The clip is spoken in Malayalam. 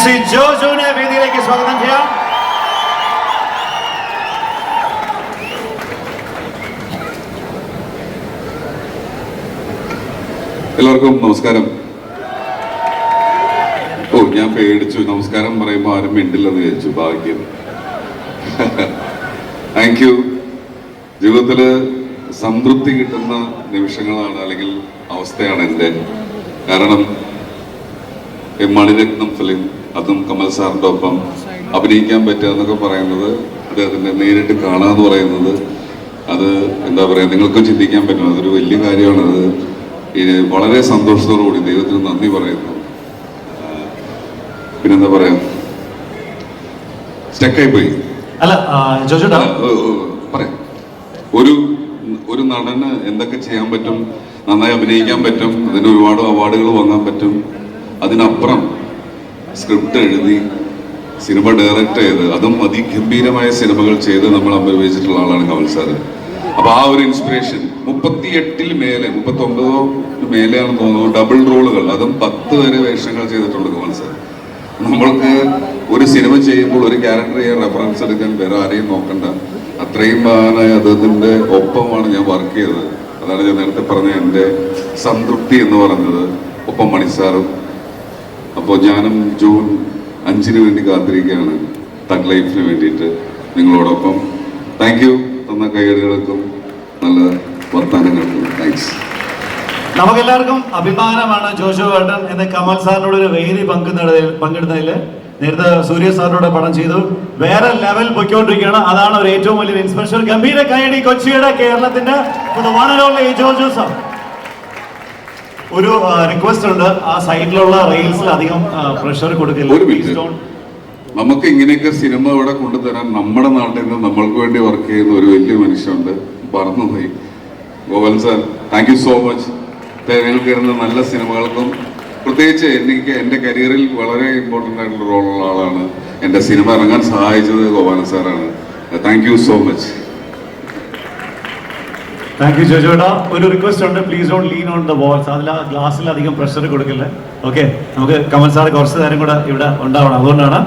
ശ്രീ വേദിയിലേക്ക് സ്വാഗതം ചെയ്യാം. എല്ലാവർക്കും നമസ്കാരം. ഓ ഞാൻ പേടിച്ചു. നമസ്കാരം പറയുമ്പോൾ ആരും മിണ്ടില്ലെന്ന് വിചാരിച്ചു. ഭാഗ്യം. താങ്ക് യു ജീവിതത്തിൽ സംതൃപ്തി കിട്ടുന്ന നിമിഷങ്ങളാണ് അല്ലെങ്കിൽ അവസ്ഥയാണ് എന്റെ. കാരണം ഈ മണിരത്നം ഫിലിം അതും കമൽ സാറിന്റെ ഒപ്പം അഭിനയിക്കാൻ പറ്റുക എന്നൊക്കെ പറയുന്നത് അദ്ദേഹത്തിന്റെ നേരിട്ട് കാണുക എന്ന് പറയുന്നത് അത് എന്താ പറയുക നിങ്ങൾക്കും ചിന്തിക്കാൻ പറ്റും. അതൊരു വലിയ കാര്യമാണ്. അത് വളരെ സന്തോഷത്തോടുകൂടി ദൈവത്തിന് നന്ദി പറയുന്നു. പിന്നെന്താ പറയാ? സ്റ്റക്കായി പോയി. അല്ല പറയാം. ഒരു ഒരു നടന് എന്തൊക്കെ ചെയ്യാൻ പറ്റും നന്നായി അഭിനയിക്കാൻ പറ്റും അതിന് ഒരുപാട് അവാർഡുകൾ വാങ്ങാൻ പറ്റും അതിനപ്പുറം സ്ക്രിപ്റ്റ് എഴുതി സിനിമ ഡയറക്റ്റ് ചെയ്ത് അതും അതിഗംഭീരമായ സിനിമകൾ ചെയ്ത് നമ്മൾ അനുഭവിച്ചിട്ടുള്ള ആളാണ് കമൽ സാറ്. അപ്പൊ ആ ഒരു ഇൻസ്പിറേഷൻ മുപ്പത്തി എട്ടിൽ മേലെ മുപ്പത്തി ഒമ്പതോ മേലെയാണെന്ന് തോന്നുന്നു ഡബിൾ റോളുകൾ അതും പത്ത് വരെ വേഷങ്ങൾ ചെയ്തിട്ടുണ്ട് കമൽ സാർ. നമ്മൾക്ക് ഒരു സിനിമ ചെയ്യുമ്പോൾ ഒരു ക്യാരക്ടർ ചെയ്യാൻ റെഫറൻസ് എടുക്കാൻ വേറെ ആരെയും നോക്കണ്ട. അത്രയും മഹാനായ അദ്ദേഹത്തിന്റെ ഒപ്പമാണ് ഞാൻ വർക്ക് ചെയ്തത്. അതാണ് ഞാൻ നേരത്തെ പറഞ്ഞ എന്റെ സംതൃപ്തി എന്ന് പറഞ്ഞത് ഒപ്പം മണിസാറും അപ്പോൾ ഞാനും ജൂൺ അഞ്ചിന് വേണ്ടി കാത്തിരിക്കുകയാണ്. തഗ് ലൈഫിന് വേണ്ടിയിട്ട് നിങ്ങളോടൊപ്പം. താങ്ക് യു തന്ന കൈകളിലും നല്ല വർത്തമാനങ്ങൾക്കും താങ്ക്സ് നമുക്കെല്ലാവർക്കും അഭിമാനമാണ് ജോഷു വേട്ടൻ എന്ന കമൽ സാറിനോട് ഒരു വേദി പങ്കുന്നതിൽ പങ്കിടുന്നതിൽ. നേരത്തെ സൂര്യ സാറിനോട് പടം ചെയ്തു. വേറെ ലെവൽ പൊയ്ക്കൊണ്ടിരിക്കുകയാണ്. അതാണ് ഒരു ഏറ്റവും വലിയ ഇൻസ്പെഷൻ ഗംഭീര കൈയടി കൊച്ചിയുടെ കേരളത്തിന്റെ one ഒരു റിക്വസ്റ്റ് ഉണ്ട്. ആ സൈഡിലുള്ള റെയിൽസിൽ അധികം പ്രഷർ കൊടുക്കില്ല. നമുക്ക് ഇങ്ങനെയൊക്കെ സിനിമ ഇവിടെ കൊണ്ടുതരാൻ നമ്മുടെ നാട്ടിൽ നിന്ന് നമ്മൾക്ക് വേണ്ടി വർക്ക് ചെയ്യുന്ന ഒരു വലിയ മനുഷ്യനുണ്ട്. പറന്നുപോയി Gopalan sir thank you so much നിങ്ങൾക്ക് വരുന്ന നല്ല സിനിമകൾക്കും പ്രത്യേകിച്ച് എനിക്ക് എന്റെ കരിയറിൽ വളരെ ഇമ്പോർട്ടന്റ് ആയിട്ടുള്ള റോളുള്ള ആളാണ്. എന്റെ സിനിമ ഇറങ്ങാൻ സഹായിച്ചത് ഗോപാലൻ സാറാണ്. Thank you so much thank you ജോജോടാ ഒരു റിക്വസ്റ്റ് ഉണ്ട്. Please don't lean on the walls അതിൽ ആ ഗ്ലാസ്സിൽ അധികം പ്രഷർ കൊടുക്കില്ല. ഓക്കെ നമുക്ക് കമൽ സാർ കുറച്ച് നേരം കൂടെ ഇവിടെ ഉണ്ടാവണം. അതുകൊണ്ടാണ്